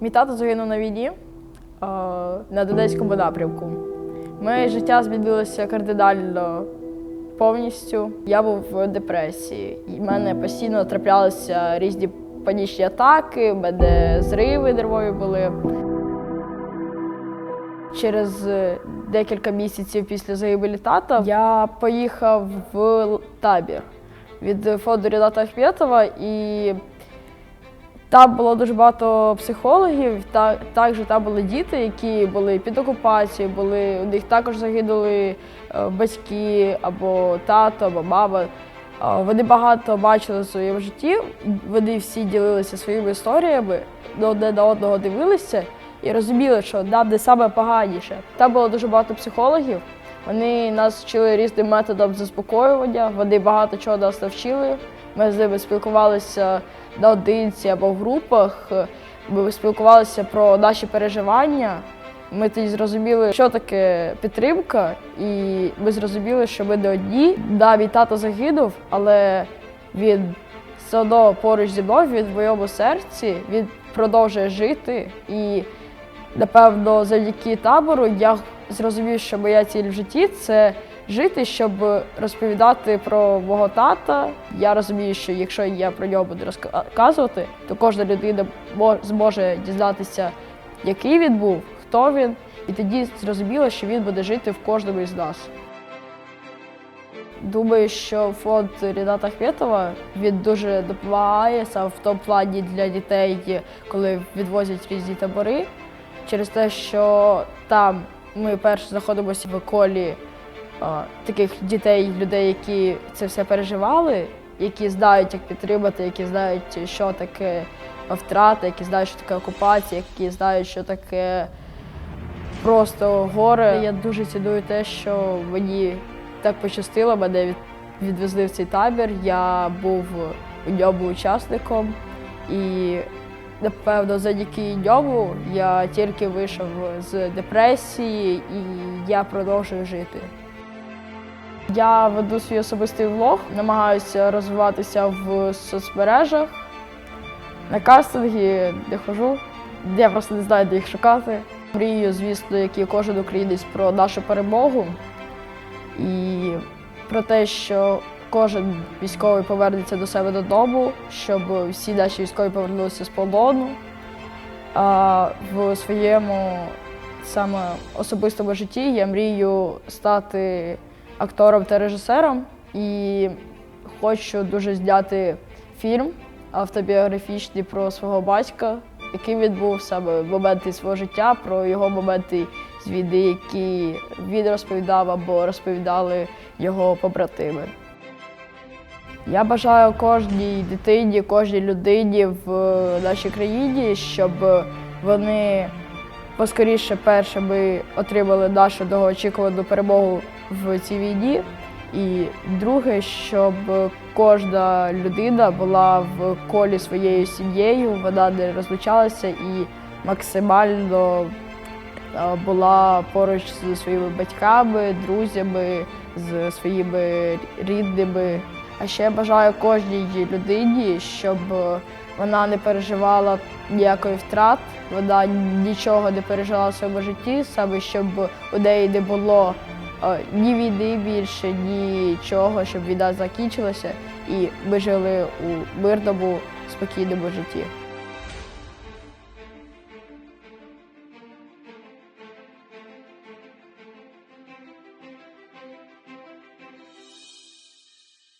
Мій тато загинув на війні е, на Донецькому напрямку. Моє життя змінилося кардинально повністю. Я був в депресії, і в мене постійно траплялися різні панічні атаки, в мене зриви нервові були. Через декілька місяців після загибелі тата я поїхав в табір від фонду Ріната Ахметова і там було дуже багато психологів. Та також там були діти, які були під окупацією, були у них також загинули е, батьки або тато, або мама. Е, Вони багато бачили в своєму житті. Вони всі ділилися своїми історіями, одне на одного дивилися і розуміли, що нам не саме поганіше. Там було дуже багато психологів. Вони нас вчили різним методом заспокоювання. Вони багато чого нас навчили. Ми з ними спілкувалися наодинці або в групах. Ми спілкувалися про наші переживання. Ми тоді зрозуміли, що таке підтримка, і ми зрозуміли, що ми не одні. Да, мій тато загинув, але він все одно поруч зі мною, він в моєму серці, він продовжує жити. І напевно, завдяки табору я зрозумів, що моя ціль в житті це жити, щоб розповідати про мого тата. Я розумію, що якщо я про нього буду розказувати, то кожна людина зможе дізнатися, який він був, хто він, і тоді зрозуміло, що він буде жити в кожному із нас. Думаю, що фонд Ріната Ахметова він дуже допомагає саме в тому плані для дітей, коли відвозять різні табори, через те, що там ми перше знаходимося в колі таких дітей, людей, які це все переживали, які знають, як підтримати, які знають, що таке втрата, які знають, що таке окупація, які знають, що таке просто горе. Я дуже ціную те, що мені так пощастило, мене від, відвезли в цей табір. Я був у ньому учасником, і напевно завдяки ньому я тільки вийшов з депресії і я продовжую жити. Я веду свій особистий влог, намагаюся розвиватися в соцмережах. На кастинги не хожу, я просто не знаю, де їх шукати. Мрію, звісно, як і кожен українець про нашу перемогу і про те, що кожен військовий повернеться до себе додому, щоб всі наші військові повернулися з полону. А в своєму саме особистому житті я мрію стати актором та режисером і хочу дуже зняти фільм автобіографічний про свого батька, яким він був саме моменти свого життя, про його моменти з війни, які він розповідав або розповідали його побратими. Я бажаю кожній дитині, кожній людині в нашій країні, щоб вони поскоріше першими отримали нашу довгоочікувану перемогу в цій війні. І друге, щоб кожна людина була в колі своєю сім'єю, вона не розлучалася і максимально е, була поруч зі своїми батьками, друзями, з своїми рідними. А ще бажаю кожній людині, щоб вона не переживала ніякої втрат, вона нічого не пережила в своєму житті, саме щоб у неї не було ні війни більше, нічого, щоб війна закінчилася, і ми жили у мирному, спокійному житті.